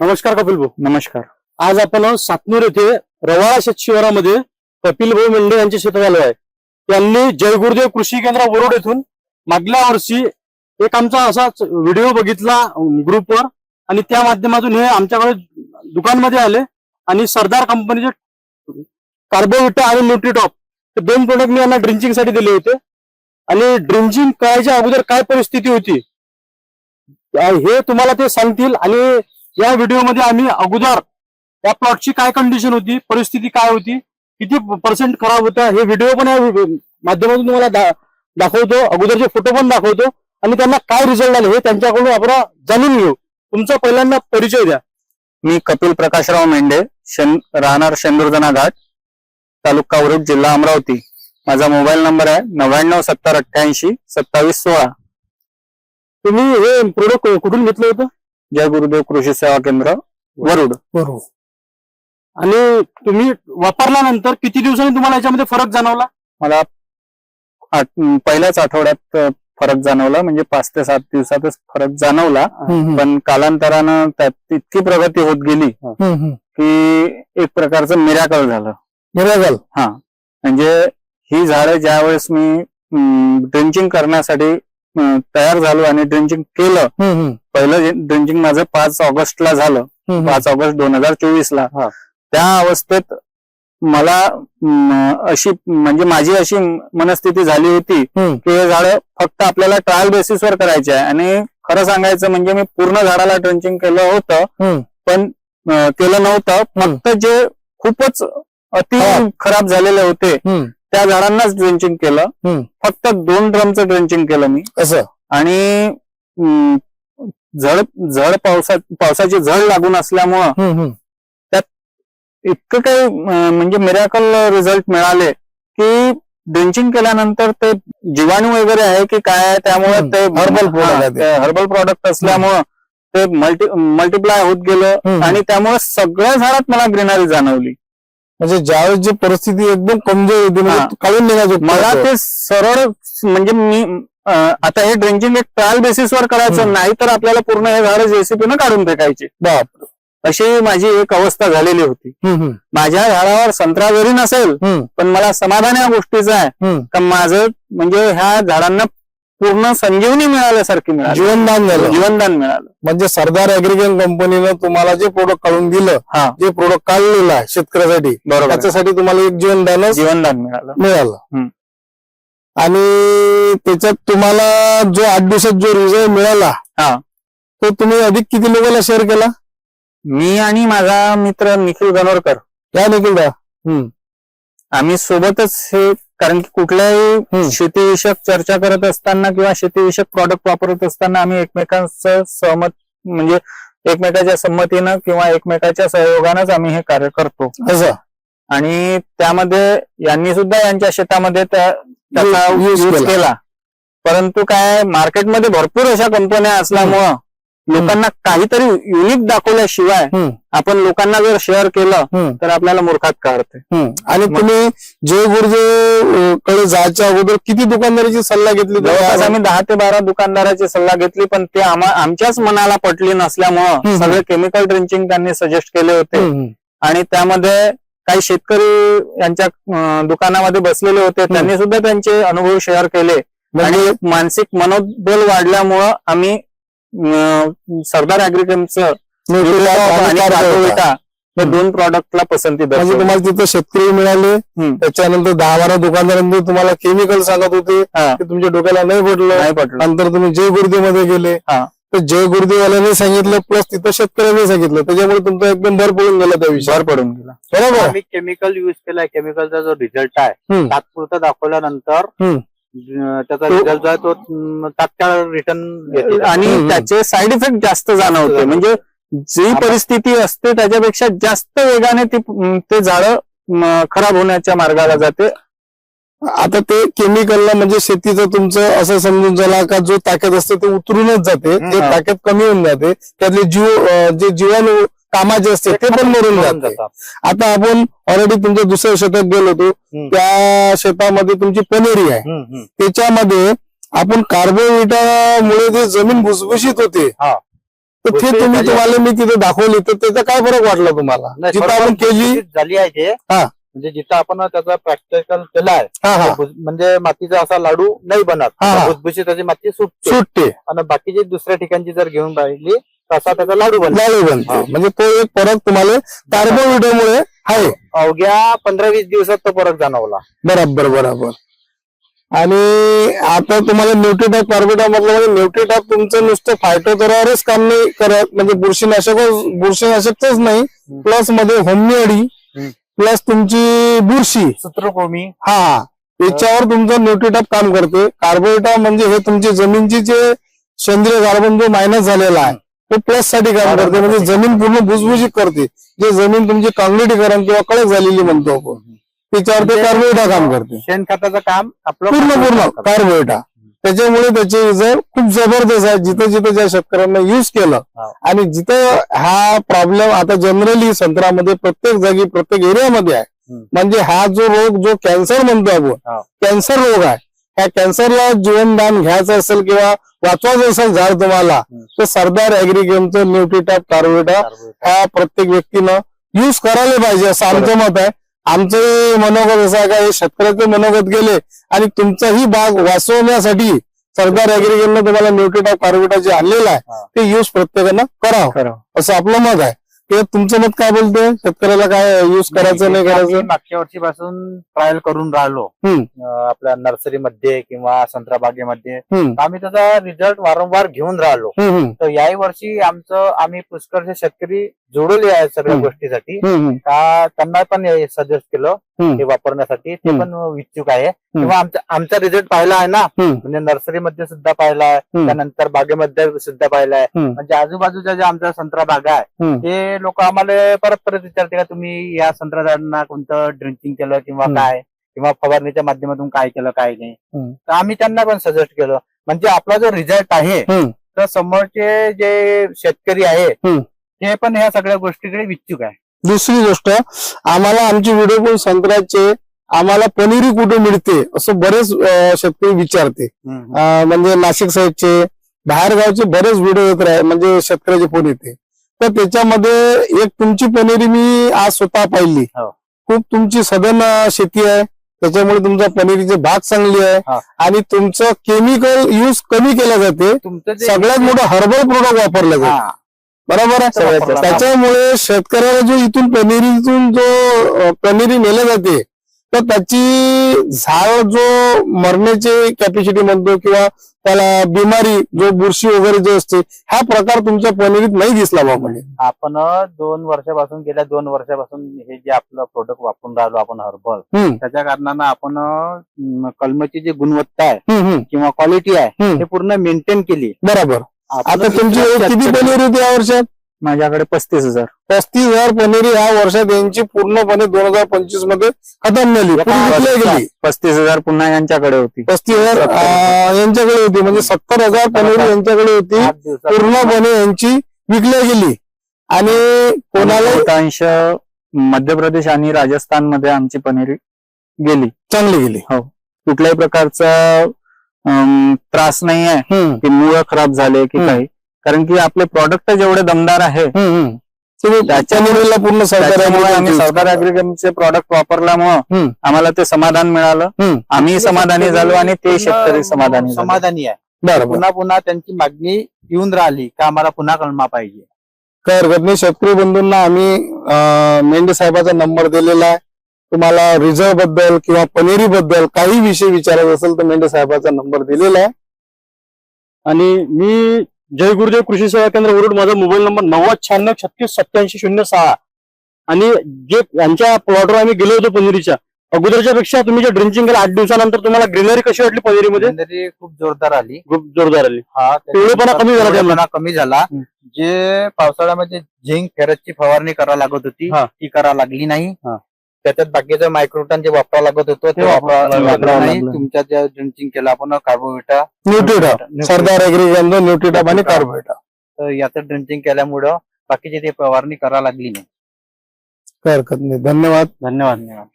नमस्कार कपिल भाऊ. नमस्कार. आज आपण सातनूर येथे रवाळा शेत शिवारामध्ये कपिल भाऊ मेंढे यांचे शेत आलो आहे. त्यांनी जय गुरुदेव कृषी केंद्र वरोड येथून मागल्या वर्षी एक आमचा असाच व्हिडिओ बघितला ग्रुपवर आणि त्या माध्यमातून हे आमच्याकडे दुकानमध्ये आले आणि सरदार कंपनीचे कार्बोविटा आणि न्यूट्रिटॉप हे दोन प्रोडक्ट मी यांना ड्रिंचिंगसाठी दिले होते. आणि ड्रिंचिंग करायच्या अगोदर काय परिस्थिती होती? हे तुम्हाला ते सांगतील आणि या व्हिडिओमध्ये आम्ही अगोदर या प्लॉटची काय कंडिशन होती परिस्थिती काय होती किती पर्सेंट खराब होता हे व्हिडिओ पण या माध्यमातून तुम्हाला दाखवतो. अगोदरचे फोटो पण दाखवतो. आणि त्यांना काय रिझल्ट आले हे त्यांच्याकडून आपण जाणून घेऊ. तुमचा पहिल्यांदा परिचय द्या. मी कपिल प्रकाशराव मेंढे शेन राहणार शेंदुर्जना घाट तालुका उरुट जिल्हा अमरावती. माझा मोबाईल नंबर आहे नव्याण्णव सत्तर अठ्ठ्याऐंशी सत्तावीस सोळा. तुम्ही हे प्रोडक्ट कुठून घेतलं होतं? जय गुरुदेव कृषी सेवा केंद्र वरुड. बरोबर आणि तुम्ही वापरल्यानंतर किती दिवसांनी तुम्हाला याच्यामध्ये फरक जाणवला? मला आठ- पहिल्याच आठवड्यात अ, फरक जाणवला म्हणजे पाच ते सात दिवसातच फरक जाणवला. पण कालांतरानं त्यात इतकी प्रगती होत गेली की एक प्रकारचं मिराकल झालं. मिरागल हा. म्हणजे ही झाडं ज्यावेळेस मी ड्रिंचिंग करण्यासाठी तयार झालो आणि ड्रिंचिंग केलं. पहिलं ड्रिंचिंग माझं पाच ऑगस्टला झालं. पाच ऑगस्ट दोन हजार चोवीस ला. त्या अवस्थेत मला अशी म्हणजे माझी अशी मनस्थिती झाली होती की हे झाडं फक्त आपल्याला ट्रायल बेसिसवर करायचे आहे. आणि खरं सांगायचं म्हणजे मी पूर्ण झाडाला ड्रिंचिंग केलं होतं. पण केलं नव्हतं. फक्त जे खूपच अति. खराब झालेले होते. त्या झाडांनाच ड्रेंचिंग केलं. फक्त दोन ड्रमचं ड्रेंचिंग केलं मी असं आणि झड झड पावसा पावसाची झड लागून असल्यामुळं इतकं काही म्हणजे मिराकल रिझल्ट मिळाले की ड्रेंचिंग केल्यानंतर ते जीवाणू वगैरे आहे की काय आहे त्यामुळे. ते ते. हर्बल प्रॉडक्ट असल्यामुळं ते मल्टी मल्टिप्लाय होत गेलं. आणि त्यामुळे सगळ्या झाडात मला ग्रीनरी जाणवली म्हणजे ज्यावेळेस जी परिस्थिती एकदम कमजोर होती म्हणजे काढून निघायचं मला ते सरळ म्हणजे मी आता हे ड्रिंचिंग एक ट्रायल बेसिसवर करायचं. नाही तर आपल्याला पूर्ण हे झाड जेसीपीनं काढून फेकायचे. बाप अशी माझी एक अवस्था झालेली होती. माझ्या झाडावर संत्रा जरी नसेल पण मला समाधान या गोष्टीचं आहे. का माझं म्हणजे ह्या झाडांना पूर्ण संजीवनी मिळाल्यासारखी मिळाली. जीवनदान झालं. जीवनदान मिळालं. म्हणजे सरदार अॅग्रिकल्चर कंपनीनं तुम्हाला जे प्रोडक्ट काढून दिलं हा. जे प्रोडक्ट काढलेलं आहे शेतकऱ्यासाठी बरोबर. त्याच्यासाठी तुम्हाला एक जीवनदानच जीवनदान मिळालं. मिळालं. हम्म. आणि त्याच्यात तुम्हाला जो आठ दिवसात जो रिझल्ट मिळाला हा. तो तुम्ही अधिक किती लोकांना शेअर केला? मी आणि माझा मित्र निखिल गणोरकर. या निखिल आम्ही सोबतच हे कारण की कुठल्याही शेतीविषयक चर्चा करत असताना किंवा शेतीविषयक प्रॉडक्ट वापरत असताना आम्ही एकमेकांचं सहमत म्हणजे एकमेकाच्या संमतीनं किंवा एकमेकाच्या सहयोगानंच आम्ही हे कार्य करतो. असं. आणि त्यामध्ये यांनी सुद्धा यांच्या शेतामध्ये त्या- त्याचा यूज. केला. परंतु काय मार्केटमध्ये भरपूर अशा कंपन्या असल्यामुळं लोकांना काहीतरी युनिक दाखवल्याशिवाय. आपण लोकांना जर शेअर केलं. तर आपल्याला मूर्खात काढते. आणि तुम्ही जय गुरुदेवकडे जायच्या अगोदर किती दुकानदाराची सल्ला घेतली जवळपास आम्ही दहा ते बारा दुकानदाराची सल्ला घेतली पण ते आमच्याच मनाला पटली नसल्यामुळं. सगळे केमिकल ड्रिंचिंग त्यांनी सजेस्ट केले होते. आणि त्यामध्ये काही शेतकरी यांच्या दुकानामध्ये बसलेले होते त्यांनी सुद्धा त्यांचे अनुभव शेअर केले म्हणजे आणि मानसिक मनोबल वाढल्यामुळं आम्ही सरदार कार्बोविटा हे दोन प्रॉडक्टला पसंती म्हणजे. तुम्हाला तिथं शेतकरी मिळाले. त्याच्यानंतर दहा बारा दुकानदारांनी तुम्हाला केमिकल सांगत होते तुमच्या डोक्याला नाही पडलं. नाही पटलं नंतर तुम्ही जय गुरुदेवमध्ये गेले. हा. तर जय गुरुदेवाल्याने सांगितलं प्लस तिथं शेतकऱ्यांनी सांगितलं. त्याच्यामुळे तुमचा एकदम भर पडून गेला त्या विषय भर पडून गेला. बरोबर? केमिकल युज केलाय. केमिकलचा जो रिझल्ट आहे. तात्पुरता दाखवल्यानंतर त्याचा रिझल्ट जो आहे तो तात्काळ रिटर्न आणि. त्याचे साईड इफेक्ट जास्त जाणवते. म्हणजे जी परिस्थिती असते त्याच्यापेक्षा जास्त वेगाने ती ते झाडं खराब होण्याच्या मार्गाला जाते. आता ते केमिकलला म्हणजे शेतीचं तुमचं असं समजून झाला का जो ताकद असते ते उतरूनच जाते. ते. ताकद कमी होऊन जाते. त्यातले जीव जे जीवाणू कामाचे असते ते पण मरून जाते आता आपण ऑलरेडी तुमच्या दुसऱ्या शेतात गेलो होतो. त्या शेतामध्ये तुमची पनेरी आहे त्याच्यामध्ये आपण कार्बोविटामुळे जे जमीन भुसभुशीत होते हा. तर ते तुम्ही. तुम्हाला मी तिथे दाखवली तर त्याचा काय फरक वाटला तुम्हाला जिथं आपण केली झाली आहे ते हा. म्हणजे जिथं आपण त्याचा प्रॅक्टिकल केला आहे भुस- म्हणजे मातीचा असा लाडू नाही बनत. भुसभुशीत अशी माती सुटते सुटते आणि बाकीची दुसऱ्या ठिकाणची जर घेऊन राहिली तसा त्याचा लाडू बनतो. लाडू बनते. म्हणजे तो एक फरक तुम्हाला कार्बोविटामुळे आहे अवघ्या पंधरा वीस दिवसात तो फरक जाणवला बरोबर बरोबर. आणि आता तुम्हाला न्यूट्रीटॅक कार्बोटा म्हटलं म्हणजे न्यूट्रीटॅक तुमचं नुसतं फायटोथेरावरच काम नाही करत. म्हणजे बुरशीनाशक बुरशीनाशकच नाही. प्लसमध्ये हम्म. प्लस तुमची बुरशी. सूत्रकोमी. हा. याच्यावर तुमचं न्यूट्रीटॅप काम करते. कार्बोरेटा म्हणजे हे तुमची जमीनची जे सेंद्रिय कार्बन जो मायनस झालेला आहे तो प्लससाठी काम करते म्हणजे जमीन पूर्ण भुसभुशीत करते जे जमीन तुमची काँग्रेटीकरण किंवा कळक झालेली म्हणतो आपण त्याच्यावर ते कार्बोरेटा काम करते शेणखताचं काम आपलं पूर्ण पूर्ण करतं. कार्बोरेटा त्याच्यामुळे त्याचे रिझल्ट खूप जबरदस्त आहे जिथं जिथं ज्या शेतकऱ्यांना युज केलं हा. आणि जिथं हा प्रॉब्लेम आता जनरली संत्र्यामध्ये प्रत्येक जागी प्रत्येक एरियामध्ये आहे. म्हणजे हा जो रोग जो कॅन्सर म्हणतो हा. आपण कॅन्सर रोग आहे त्या कॅन्सरला जीवनदान घ्यायचं असेल किंवा वाचवायचं असेल झाड तुम्हाला. तर सरदार ऍग्रिकेमचं न्यूट्रीटॅप कार्बोरेट. हा प्रत्येक व्यक्तीनं युज करायला पाहिजे असं आमचं मत आहे आमचं मनोगत असं आहे का हे शेतकऱ्याचे मनोगत गेले आणि तुमचाही भाग वाचवण्यासाठी सरदार ऍग्रिकेटनं तुम्हाला न्यूट्रीट ऑफ कार्बोटा जे आणलेलं आहे. ते युज प्रत्येकानं करावं असं आपलं मत आहे ते तुमचं मत काय बोलतोय शेतकऱ्याला काय युज करायचं नाही करायचं मागच्या वर्षीपासून ट्रायल करून राहिलो हम्म. अं, आपल्या नर्सरीमध्ये किंवा संत्रा बागेमध्ये हम्म, आम्ही त्याचा रिझल्ट वारंवार घेऊन राहिलो हम्म, हम्म, तर याही वर्षी आमचं आम्ही पुष्कळचे शेतकरी जोडवले आहेत सगळ्या हम्म. गोष्टीसाठी हम्म, हम्म, का त्यांना पण सजेस्ट केलं हम्म. हे वापरण्यासाठी ते हम्म. पण इच्छुक आहे किंवा आमचा आमचा रिझल्ट पाहिला आहे ना हम्म. म्हणजे नर्सरीमध्ये सुद्धा पाहिला आहे हम्म. त्यानंतर बागेमध्ये सुद्धा पाहिला आहे हम्म. म्हणजे आजूबाजूच्या ज्या आमच्या संत्रा बागा आहे हम्म. ते लोक आम्हाला परत परत विचारते का तुम्ही या संत्रा झाडांना कोणतं ड्रिंकिंग केलं किंवा. काय किंवा फवारणीच्या माध्यमातून काय केलं काय नाही. तर आम्ही त्यांना पण सजेस्ट केलं म्हणजे आपला जो रिझल्ट आहे. तर समोरचे जे शेतकरी आहे. ते पण ह्या सगळ्या गोष्टीकडे इच्छुक आहे दुसरी गोष्ट आम्हाला आमची व्हिडिओ कॉल संत्र्याचे आम्हाला पनीरी कुठे मिळते असं बरेच शेतकरी विचारते म्हणजे नाशिक साईडचे बाहेरगावचे बरेच व्हिडिओ येत राहे म्हणजे शेतकऱ्याचे फोन येते तर त्याच्यामध्ये एक तुमची पनीरी मी आज स्वतः पाहिली हो. खूप तुमची सदन शेती आहे त्याच्यामुळे तुमचा पनीरीचे भाग चांगली आहे. आणि तुमचं केमिकल यूज कमी केलं जाते सगळ्यात मोठं हर्बल प्रोडक्ट वापरलं जाते. बरोबर आहे. त्याच्यामुळे शेतकऱ्याला जो इथून पनीरीतून जो पनीरी नेलं जाते तर त्याची झाड जो मरण्याची कॅपॅसिटी म्हणतो किंवा त्याला बिमारी जो बुरशी वगैरे जो असते हा प्रकार तुमच्या पनीरीत नाही दिसला बाबा आपण दोन वर्षापासून गेल्या दोन वर्षापासून हे जे आपलं प्रोडक्ट वापरून राहिलो आपण हर्बल त्याच्या कारणानं आपण कलमाची जी गुणवत्ता आहे किंवा क्वालिटी आहे. ते पूर्ण मेंटेन केली. बरोबर. आता तुमची किती पनीर होती या वर्षात? माझ्याकडे पस्तीस हजार. पस्तीस हजार पनीरी ह्या वर्षात यांची पूर्णपणे दोन हजार पंचवीसमध्ये खतम झाली. पूर्ण. गेली? पस्तीस हजार पुन्हा यांच्याकडे होती. पस्तीस हजार यांच्याकडे होती. म्हणजे सत्तर हजार पनीरी यांच्याकडे होती. पूर्णपणे यांची विकल्या गेली. आणि कोणाला बहुतांश मध्य प्रदेश आणि राजस्थानमध्ये आमची पनीर गेली. चांगली गेली. कुठल्याही प्रकारचा त्रास नाही आहे. की मुळ खराब झाले की. काही. कारण की आपले प्रॉडक्ट जेवढे दमदार आहे हम्म, हम्म. तुम्ही त्याच्यामुळे पूर्ण सरकार त्याच्यामुळे आम्ही use सरदार करा. अॅग्रिकमचे प्रॉडक्ट वापरल्यामुळं हम्म. आम्हाला ते समाधान मिळालं हम्म. आम्ही समाधानी झालो आणि ते शेतकरी समाधानी. समाधानी आहे बरोबर पुन्हा पुन्हा त्यांची मागणी येऊन राहिली का आम्हाला पुन्हा कलमा पाहिजे काय हरकत नाही शेतकरी बंधूंना आम्ही मेंढे साहेबाचा नंबर दिलेला आहे तुम्हाला रिझर्वबद्दल किंवा पनेरी बद्दल काही विषय विचारायचा असेल तर मेंढे साहेबाचा नंबर दिलेला आहे आणि मी जय गुरुदेव कृषी सेवा केंद्र वरुड माझा मोबाईल नंबर नव्वद शहाण्णव छत्तीस सत्याऐंशी शून्य सहा आणि जे यांच्या प्लॉटवर आम्ही गेलो होतो पनीरीच्या अगोदरच्या पेक्षा तुम्ही जे ड्रिंचिंग केलं आठ दिवसानंतर तुम्हाला ग्रीनरी कशी वाटली पनीरीमध्ये Greenery खूप जोरदार आली खूप जोरदार आली हा पिवळेपणा कमी झाला त्यामुळे. कमी झाला. जे पावसाळ्यामध्ये झिंक फेरसची फवारणी करावी लागत होती. ती करावी लागली नाही. त्याच्यात बाकीचं मायक्रोटन जे वापरावं लागत होतं ते वापरावं लागलं. नाही तुमच्या ज्या ड्रिंचिंग केलं आपण कार्बोविटा न्यूट्रिटॉप सरदार ऍग्रिकल्चर न्यूट्रिटॉप आणि कार्बोएटा तर याचं ड्रिंचिंग केल्यामुळं बाकीची ती फवारणी करावी लागली नाही. हरकत नाही. धन्यवाद. धन्यवाद धन्यवाद.